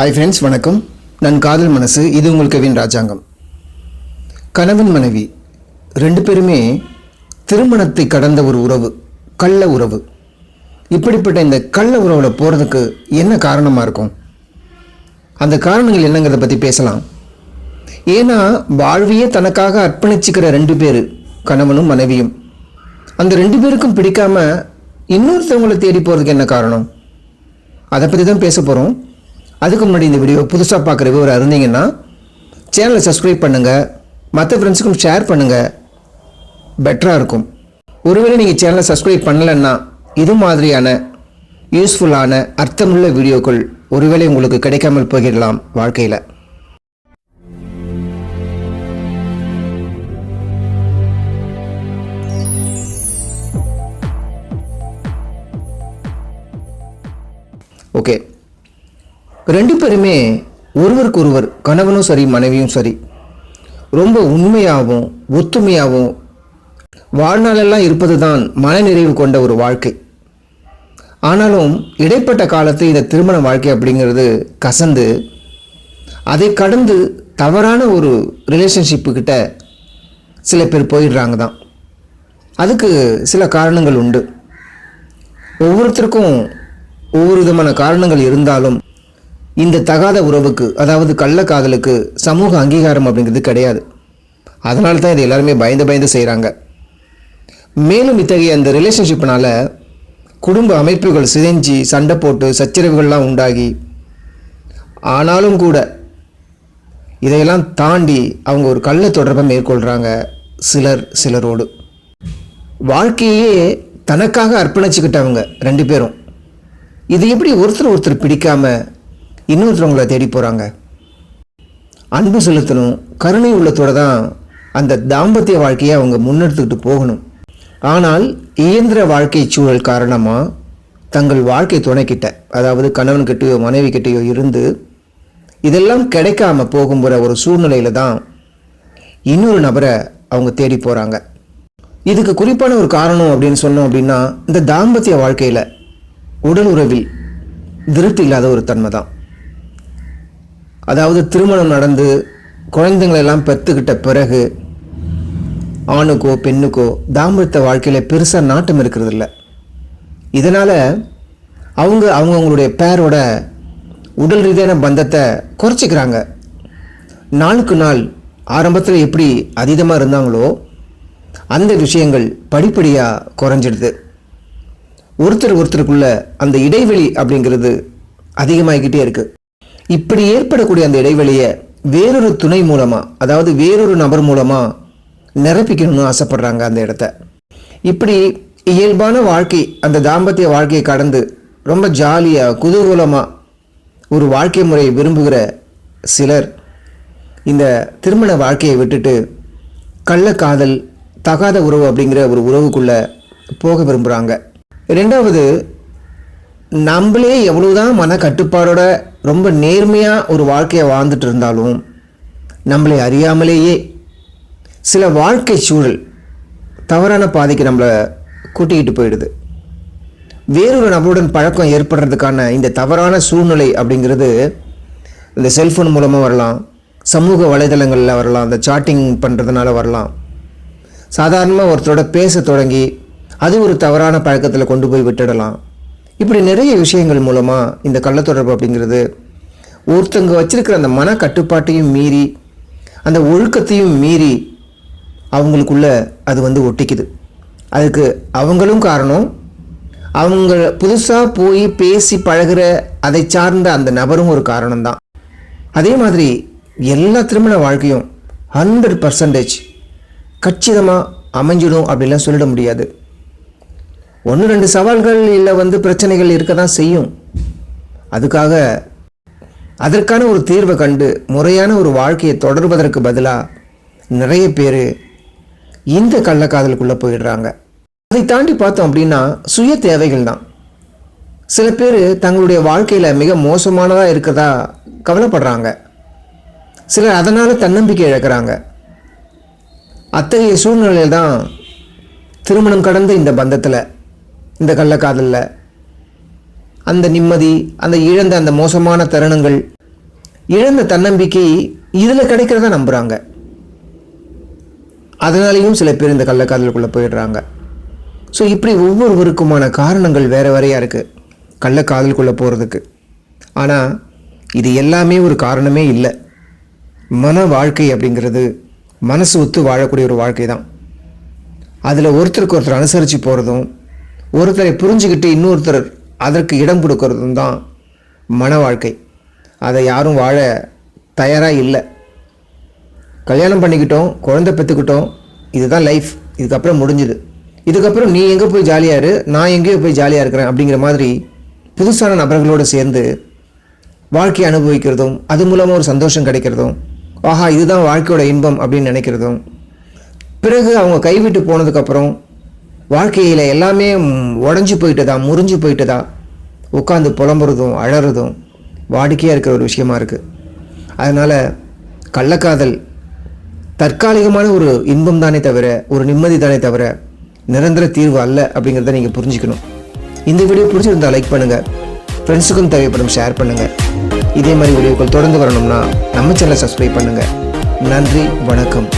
Hi friends வணக்கம். நான் காதல் மனசு இது உங்கள் கவின் ராஜாங்கம். கணவன் மனைவி ரெண்டு பேருமே திருமணத்தை கடந்த ஒரு உறவு கள்ள உறவு. இப்படிப்பட்ட இந்த கள்ள உறவில் போகிறதுக்கு என்ன காரணமாக இருக்கும்? அந்த காரணங்கள் என்னங்கிறத பற்றி பேசலாம். ஏன்னா வாழ்வையே தனக்காக அர்ப்பணிச்சுக்கிற ரெண்டு பேர் கணவனும் மனைவியும். அந்த ரெண்டு பேருக்கும் பிடிக்காமல் இன்னொருத்தவங்களை தேடி போகிறதுக்கு என்ன காரணம்? அதை பற்றி தான் பேச போகிறோம் அதுக்கு முன்னாடி இந்த வீடியோ புதுசாக பார்க்குற விவரம் இருந்தீங்கன்னா சேனலை சப்ஸ்கிரைப் பண்ணுங்கள் மற்ற ஃப்ரெண்ட்ஸுக்கும் ஷேர் பண்ணுங்கள் பெட்டராக இருக்கும். ஒருவேளை நீங்கள் சேனலை சப்ஸ்கிரைப் பண்ணலைன்னா இது மாதிரியான யூஸ்ஃபுல்லான அர்த்தமுள்ள வீடியோக்கள் ஒருவேளை உங்களுக்கு கிடைக்காமல் போகிடலாம் வாழ்க்கையில். ஓகே ரெண்டு பேருமே ஒருவருக்கு ஒருவர் கணவனும் சரி மனைவியும் சரி ரொம்ப உண்மையாகவும் ஒத்துமையாகவும் வாழ்நாளெல்லாம் இருப்பது தான் மனநிறைவு கொண்ட ஒரு வாழ்க்கை. ஆனாலும் இடைப்பட்ட காலத்து இந்த திருமண வாழ்க்கை அப்படிங்கிறது கசந்து அதை கடந்து தவறான ஒரு ரிலேஷன்ஷிப்புக்கிட்ட சில பேர் போயிடுறாங்க தான் அதுக்கு சில காரணங்கள் உண்டு. ஒவ்வொருத்தருக்கும் ஒவ்வொரு விதமான காரணங்கள் இருந்தாலும் இந்த தகாத உறவுக்கு அதாவது கள்ளக்காதலுக்கு சமூக அங்கீகாரம் அப்படிங்கிறது கிடையாது. அதனால தான் இதை எல்லாருமே பயந்து பயந்து செய்கிறாங்க மேலும் இத்தகைய அந்த ரிலேஷன்ஷிப்னால குடும்ப அமைப்புகள் சிதைஞ்சி சண்டை போட்டு சச்சரவுகள்லாம் உண்டாகி ஆனாலும் கூட இதையெல்லாம் தாண்டி அவங்க ஒரு கள்ள தொடர்பை மேற்கொள்கிறாங்க சிலர் சிலரோடு. வாழ்க்கையே தனக்காக அர்ப்பணிச்சுக்கிட்டவங்க ரெண்டு பேரும். இது எப்படி ஒருத்தர் ஒருத்தர் பிடிக்காமல் இன்னொருத்தவங்கள தேடி போகிறாங்க அன்பு செலுத்தணும் கருணை உள்ளத்தோட தான் அந்த தாம்பத்திய வாழ்க்கையை அவங்க முன்னெடுத்துக்கிட்டு போகணும். ஆனால் இயந்திர வாழ்க்கை சூழல் காரணமாக தங்கள் வாழ்க்கை துணைக்கிட்ட அதாவது கணவன்கிட்டயோ மனைவி கிட்டேயோ இருந்து இதெல்லாம் கிடைக்காம போகும்போற ஒரு சூழ்நிலையில தான் இன்னொரு நபரை அவங்க தேடி போகிறாங்க இதுக்கு குறிப்பான ஒரு காரணம் அப்படின்னு சொன்னோம் அப்படின்னா இந்த தாம்பத்திய வாழ்க்கையில் உடல் உறவில் திருப்தி இல்லாத ஒரு தன்மை தான். அதாவது திருமணம் நடந்து குழந்தைங்களெல்லாம் பெற்றுக்கிட்ட பிறகு ஆணுக்கோ பெண்ணுக்கோ தாம்பத்திய வாழ்க்கையில் பெருசாக நாட்டம் இருக்கிறது இல்லை இதனால் அவங்க அவங்கவுங்களுடைய பேரோட உடல் ரீதியான பந்தத்தை குறைச்சிக்கிறாங்க. நாளுக்கு நாள் ஆரம்பத்தில் எப்படி அதீதமாக இருந்தாங்களோ அந்த விஷயங்கள் படிப்படியாக குறைஞ்சிடுது. ஒருத்தர் ஒருத்தருக்குள்ள அந்த இடைவெளி அப்படிங்கிறது அதிகமாகிக்கிட்டே இருக்குது இப்படி ஏற்படக்கூடிய அந்த இடைவெளியை வேறொரு துணை மூலமாக அதாவது வேறொரு நபர் மூலமாக நிரப்பிக்கணும்னு ஆசைப்படுறாங்க அந்த இடத்த. இப்படி இயல்பான வாழ்க்கை அந்த தாம்பத்திய வாழ்க்கையை கடந்து ரொம்ப ஜாலியாக குதூகூலமாக ஒரு வாழ்க்கை முறையை விரும்புகிற சிலர் இந்த திருமண வாழ்க்கையை விட்டுட்டு கள்ளக்காதல் தகாத உறவு அப்படிங்கிற ஒரு உறவுக்குள்ளே போக விரும்புகிறாங்க ரெண்டாவது நம்மளே எவ்வளோதான் மன கட்டுப்பாடோட ரொம்ப நேர்மையாக ஒரு வாழ்க்கையை வாழ்ந்துட்டு இருந்தாலும் நம்மளை அறியாமலேயே சில வாழ்க்கை சூழல் தவறான பாதைக்கு நம்மளை கூட்டிக்கிட்டு போயிடுது. வேறொரு நபருடன் பழக்கம் ஏற்படுறதுக்கான இந்த தவறான சூழ்நிலை அப்படிங்கிறது இந்த செல்ஃபோன் மூலமாக வரலாம் சமூக வலைதளங்களில் வரலாம் இந்த சாட்டிங் பண்ணுறதுனால வரலாம். சாதாரணமாக ஒருத்தரோட பேச தொடங்கி அது ஒரு தவறான பழக்கத்தில் கொண்டு போய் விட்டுடலாம். இப்படி நிறைய விஷயங்கள் மூலமாக இந்த கள்ளத்தொடர்பு அப்படிங்கிறது ஒருத்தங்க வச்சிருக்கிற அந்த மன கட்டுப்பாட்டையும் மீறி அந்த ஒழுக்கத்தையும் மீறி அவங்களுக்குள்ள அது வந்து ஒட்டிக்குது. அதுக்கு அவங்களும் காரணம். அவங்க புதுசாக போய் பேசி பழகுற அதை சார்ந்த அந்த நபரும் ஒரு காரணம்தான். அதே மாதிரி எல்லா திருமண வாழ்க்கையும் ஹண்ட்ரட் பர்சன்டேஜ் கச்சிதமாக அமைஞ்சிடும் அப்படிலாம் சொல்லிட முடியாது. ஒன்று ரெண்டு சவால்கள் இல்லை வந்து பிரச்சனைகள் இருக்க தான் செய்யும். அதுக்காக அதற்கான ஒரு தீர்வை கண்டு முறையான ஒரு வாழ்க்கையை தொடர்வதற்கு பதிலாக நிறைய பேர் இந்த கள்ளக்காதலுக்குள்ளே போயிடுறாங்க. அதை தாண்டி பார்த்தோம் அப்படின்னா சுய தேவைகள் தான். சில பேர் தங்களுடைய வாழ்க்கையில் மிக மோசமானதாக இருக்கிறதா கவலைப்படுறாங்க. சிலர் அதனால் தன்னம்பிக்கை இழக்கிறாங்க. அத்தகைய சூழ்நிலையில் தான் திருமணம் கடந்த இந்த பந்தத்தில் இந்த கள்ளக்காதலில். அந்த நிம்மதி அந்த இழந்த அந்த மோசமான தருணங்கள் இழந்த தன்னம்பிக்கை இதில் கிடைக்கிறத நம்புகிறாங்க அதனாலேயும் சில பேர் இந்த கள்ளக்காதலுக்குள்ளே போயிடுறாங்க. ஸோ இப்படி ஒவ்வொருவருக்குமான காரணங்கள் வேறு வேறையாக இருக்குது கள்ளக்காதலுக்குள்ளே போகிறதுக்கு ஆனால் இது எல்லாமே ஒரு காரணமே இல்லை. மன வாழ்க்கை அப்படிங்கிறது மனசு ஒத்து வாழக்கூடிய ஒரு வாழ்க்கை தான் அதில் ஒருத்தருக்கு ஒருத்தர் அனுசரித்து போகிறதும் ஒருத்தரை புரிஞ்சுக்கிட்டு இன்னொருத்தர் அதற்கு இடம் கொடுக்கறதும் தான் மன வாழ்க்கை. அதை யாரும் வாழ தயாராக இல்லை. கல்யாணம் பண்ணிக்கிட்டோம் குழந்தை பெற்றுக்கிட்டோம் இதுதான் லைஃப் இதுக்கப்புறம் முடிஞ்சுது. இதுக்கப்புறம் நீ எங்கே போய் ஜாலியாக இரு நான் எங்கேயோ போய் ஜாலியாக இருக்கிறேன் அப்படிங்கிற மாதிரி புதுசான நபர்களோடு சேர்ந்து வாழ்க்கையை அனுபவிக்கிறதும் அது மூலமாக ஒரு சந்தோஷம் கிடைக்கிறதும் ஆஹா இதுதான் வாழ்க்கையோட இன்பம் அப்படின்னு நினைக்கிறதும் பிறகு அவங்க கைவிட்டு போனதுக்கப்புறம் வாழ்க்கையில் எல்லாமே உடஞ்சி போயிட்டதா முறிஞ்சு போயிட்டதா? உட்காந்து புலம்புறதும் அழறதும் வாடிக்கையாக இருக்கிற ஒரு விஷயமா இருக்குது அதனால் கள்ளக்காதல் தற்காலிகமான ஒரு இன்பம் தானே தவிர ஒரு நிம்மதி தானே தவிர நிரந்தர தீர்வு அல்ல அப்படிங்கிறத நீங்கள் புரிஞ்சுக்கணும். இந்த வீடியோ பிடிச்சிருந்தால் லைக் பண்ணுங்கள் ஃப்ரெண்ட்ஸுக்கும் தேவைப்படும் ஷேர் பண்ணுங்கள் இதே மாதிரி வீடியோக்கள் தொடர்ந்து வரணும்னா நம்ம சேனலை சப்ஸ்கிரைப் பண்ணுங்கள் நன்றி வணக்கம்.